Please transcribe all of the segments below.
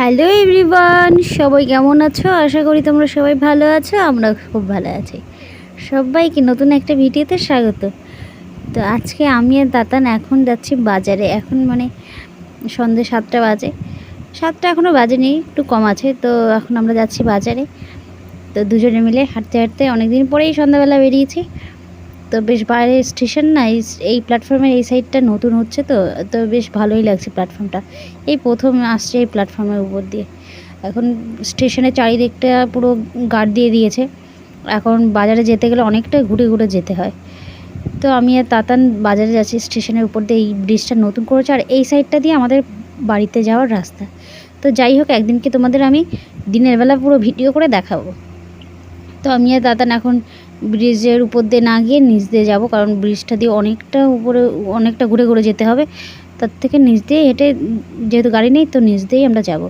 Hello everyone, সবাই কেমন আছো? আশা করি তোমরা সবাই ভালো আছো আমরা খুব ভালো আছি। সবাইকে নতুন একটা ভিডিওতে স্বাগত। তো আজকে আমি আর দাতান এখন যাচ্ছি বাজারে। এখন মানে সন্ধ্যে সাতটা বাজে। সাতটা এখনও বাজেনি একটু কম আছে। তো এখন আমরা যাচ্ছি বাজারে। তো দুজনে মিলে হাঁটতে হাঁটতে অনেক দিন পরেই সন্ধ্যাবেলা বেরিয়েছি। তো বেশ বাইরে স্টেশন না, এই প্ল্যাটফর্মের এই সাইডটা নতুন হচ্ছে তো তো বেশ ভালোই লাগছে প্ল্যাটফর্মটা। এই প্রথম আসছে এই প্ল্যাটফর্মের উপর দিয়ে। এখন স্টেশনের চারিদিকটা পুরো গার্ড দিয়ে দিয়েছে। এখন বাজারে যেতে গেলে অনেকটা ঘুরে ঘুরে যেতে হয়। তো আমি আর তাতান বাজারে যাচ্ছি, স্টেশনের উপর দিয়ে এই ব্রিজটা নতুন করেছে। আর এই সাইডটা দিয়ে আমাদের বাড়িতে যাওয়ার রাস্তা। তো যাই হোক একদিনকে তোমাদের আমি দিনের বেলা পুরো ভিডিও করে দেখাবো। তো আমি আর দাদান এখন ব্রিজের উপর দিয়ে না গিয়ে নিচ দিয়ে যাব, কারণ ব্রিজটা দিয়ে অনেকটা উপরে, অনেকটা ঘুরে ঘুরে যেতে হবে। তার থেকে নিচ দিয়ে হেঁটে, যেহেতু গাড়ি নেই, তো নিচ দিয়েই আমরা যাব।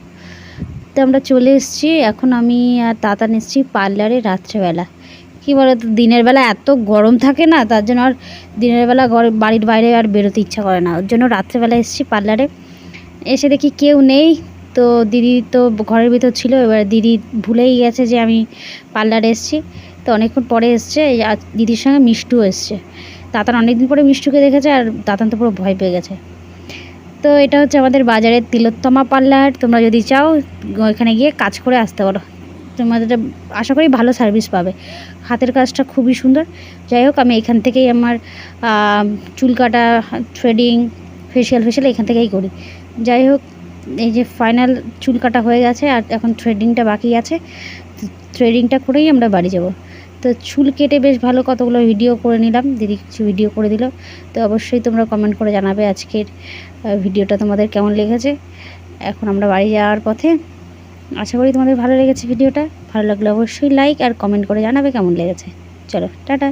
তো আমরা চলে এসেছি, এখন আমি আর তাতান এসেছি পার্লারে রাত্রেবেলা। কী বলো তো দিনের বেলা এত গরম থাকে না, তার জন্য আর দিনের বেলা ঘর, বাড়ির বাইরে আর বেরোতে ইচ্ছা করে না। ওর জন্য রাত্রেবেলা এসেছি পার্লারে। এসে দেখি কেউ নেই, তো দিদি তো ঘরের ভিতর ছিল, এবার দিদি ভুলেই গেছে যে আমি পার্লারে এসেছি। তো অনেকক্ষণ পরে এসছে আর দিদির সঙ্গে মিষ্টু এসছে। তাতান অনেকদিন পরে মিষ্টুকে দেখেছে আর তাতান তো পুরো ভয় পেয়ে গেছে। তো এটা হচ্ছে আমাদের বাজারের তিলোত্তমা পার্লার, তোমরা যদি চাও, ওইখানে গিয়ে কাজ করে আসতে পারো। তোমাদের আশা করি ভালো সার্ভিস পাবে। হাতের কাজটা খুবই সুন্দর। যাই হোক, আমি এখান থেকেই আমার চুল কাটা থ্রেডিং ফেশিয়াল ফেশিয়াল এখান থেকেই করি। যাই হোক, এই যে ফাইনাল চুল কাটা হয়ে গেছে আর এখন থ্রেডিংটা বাকি আছে। থ্রেডিংটা করেই আমরা বাড়ি যাব। তো চুল কেটে বেশ ভালো কতগুলো ভিডিও করে নিলাম। দিদি কিছু ভিডিও করে দিল। তো অবশ্যই তোমরা কমেন্ট করে জানাবে আজকের ভিডিওটা তোমাদের কেমন লেগেছে। এখন আমরা বাড়ি যাওয়ার পথে আশা করি তোমাদের ভালো লেগেছে ভিডিওটা ভালো লাগলে অবশ্যই লাইক আর কমেন্ট করে জানাবে কেমন লেগেছে। চলো, টাটা।